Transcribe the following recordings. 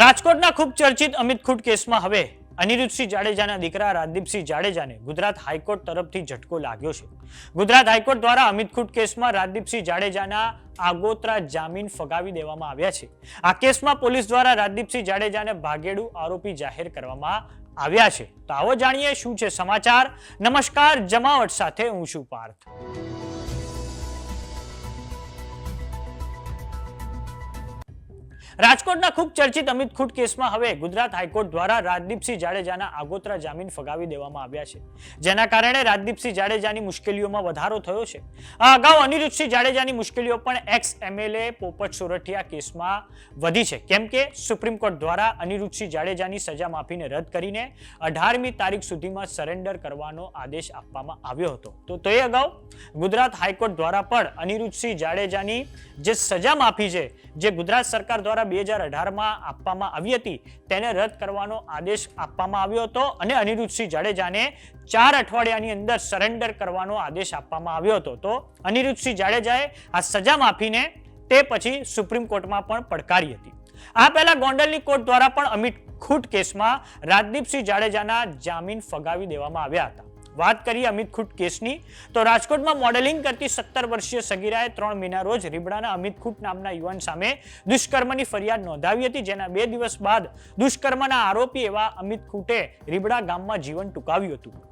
રાજકોટના ખૂબ ચર્ચિત અમિત ખૂટ કેસમાં હવે અનિરુદ્ધસિંહ જાડેજાના દીકરા રાજદીપસિંહ જાડેજાને ગુજરાત હાઈકોર્ટ તરફથી ઝટકો લાગ્યો છે. ગુજરાત હાઈકોર્ટ દ્વારા અમિત ખૂટ કેસમાં રાજદીપસિંહ જાડેજાના આગોતરા જામીન ફગાવી દેવામાં આવ્યા છે. આ કેસમાં પોલીસ દ્વારા રાજદીપસિંહ જાડેજાને ભાગેડુ આરોપી જાહેર કરવામાં આવ્યા છે. તો આવો જાણીએ શું છે સમાચાર. નમસ્કાર, જમાવટ સાથે હું છું પાર્થ. રાજકોટના ખૂબ ચર્ચિત અમિત ખૂટ કેસમાં હવે ગુજરાત હાઈકોર્ટ દ્વારા રાજદીપસિંહ જાડેજાના આગોતરા જામીન ફગાવી દેવામાં આવ્યા છે. જેના કારણે રાજદીપસિંહ જાડેજાની મુશ્કેલીઓમાં વધારો થયો છે. આ અગાઉ અનિરુદ્ધસિંહ જાડેજાની મુશ્કેલીઓ પણ એક્સ એમએલએ પોપટ સોરઠિયા કેસમાં વધી છે. કેમ કે સુપ્રીમ કોર્ટ દ્વારા અનિરુદ્ધસિંહ જાડેજાની સજા માફીને રદ કરીને અઢારમી તારીખ સુધીમાં સરેન્ડર કરવાનો આદેશ આપવામાં આવ્યો હતો. તો તે અગાઉ ગુજરાત હાઈકોર્ટ દ્વારા પણ અનિરુદ્ધસિંહ જાડેજાની જે સજા માફી છે, જે ગુજરાત સરકાર દ્વારા બે હજાર અઢારમાં આપવામાં આવી હતી. તેને રદ કરવાનો આદેશ આપવામાં આવ્યો હતો અને અનિરુદ્ધસિંહ જાડેજાને ચાર અઠવાડિયાની અંદર સરેન્ડર કરવાનો આદેશ આપવામાં આવ્યો હતો. તો અનિરુદ્ધસિંહ જાડેજાએ આ સજા માફીને તે પછી સુપ્રીમ કોર્ટમાં પણ પડકારી હતી. આ પહેલા ગોંડલની કોર્ટ દ્વારા પણ અમિત ખૂટ કેસમાં રાજદીપસિંહ જાડેજાના જામીન ફગાવી દેવામાં આવ્યા હતા. વાત કરી અમિત ખૂટ કેસની, તો રાજકોટમાં મોડેલિંગ કરતી સત્તર વર્ષીય સગીરાએ ત્રણ મહિના રોજ રીબડાના અમિત ખૂટ નામના યુવાન સામે દુષ્કર્મની ફરિયાદ નોંધાવી હતી, જેના બે દિવસ બાદ દુષ્કર્મના આરોપી એવા અમિત ખૂટે રીબડા ગામમાં જીવન ટૂંકાવ્યું હતું.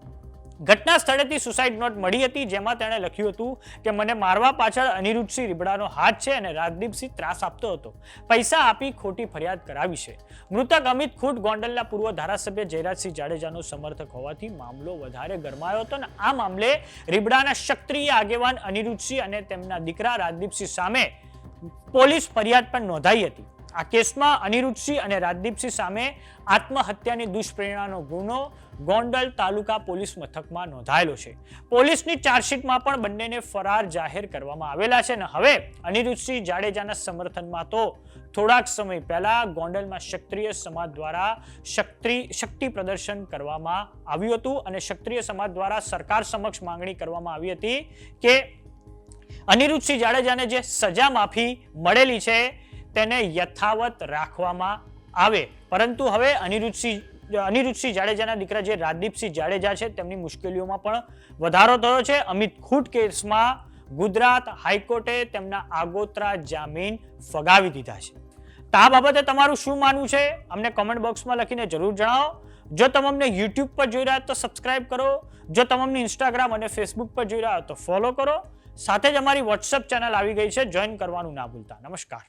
ઘટના સ્થળેથી સુસાઇડ નોટ મળી હતી, જેમાં તેણે લખ્યું હતું કે મને મારવા પાછળ અનિરુદ્ધસિંહ રીબડાનો હાથ છે અને રાજદીપસિંહ ત્રાસ આપતો હતો. પૈસા આપી ખોટી ફરિયાદ કરાવી છે. મૃતક અમિત ખુટ ગોંડલના પૂર્વ ધારાસભ્ય જયરાજસિંહ જાડેજાનો સમર્થક હોવાથી મામલો વધારે ગરમાયો હતો અને આ મામલે રીબડાના ક્ષત્રિય આગેવાન અનિરુદ્ધસિંહ અને તેમના દીકરા રાજદીપસિંહ સામે પોલીસ ફરિયાદ પણ નોંધાઈ હતી. આ કેસમાં અનિરુદ્ધસિંહ અને રાજદીપસિંહ સામે આત્મહત્યાની દુષ્પ્રેરણાનો ગુનો ગોંડલ તાલુકા પોલીસ મથકમાં નોંધાયેલો છે. પોલીસની ચાર્જશીટમાં પણ બંનેને ફરાર જાહેર કરવામાં આવેલા છે અને હવે અનિરુદ્ધસિંહ જાડેજાના સમર્થનમાં તો થોડાક સમય પહેલા ગોંડલમાં ક્ષત્રિય સમાજ દ્વારા શક્તિ શક્તિ પ્રદર્શન કરવામાં આવ્યું હતું અને ક્ષત્રિય સમાજ દ્વારા સરકાર સમક્ષ માંગણી કરવામાં આવી હતી કે અનિરુદ્ધસિંહ જાડેજાને જે સજા માફી મળેલી છે તેને યથાવત રાખવામાં આવે. પરંતુ હવે અનિરુદ્ધસિંહ અનિરુદ્ધસિંહ જાડેજાના દીકરા જે રાજદીપસિંહ જાડેજા છે, તેમની મુશ્કેલીઓમાં પણ વધારો થયો છે. અમિત ખૂટ કેસમાં ગુજરાત હાઈકોર્ટે તેમના આગોતરા જામીન ફગાવી દીધા છે. તો આ બાબતે તમારું શું માનવું છે? અમને કોમેન્ટ બોક્સમાં લખીને જરૂર જણાવો. જો તમે અમને યુટ્યુબ પર જોઈ રહ્યા તો સબસ્ક્રાઇબ કરો. જો તમે અમને ઇન્સ્ટાગ્રામ અને ફેસબુક પર જોઈ રહ્યા તો ફોલો કરો. સાથે જ અમારી વોટ્સઅપ ચેનલ આવી ગઈ છે. જોઈન કરવાનું ના ભૂલતા. નમસ્કાર.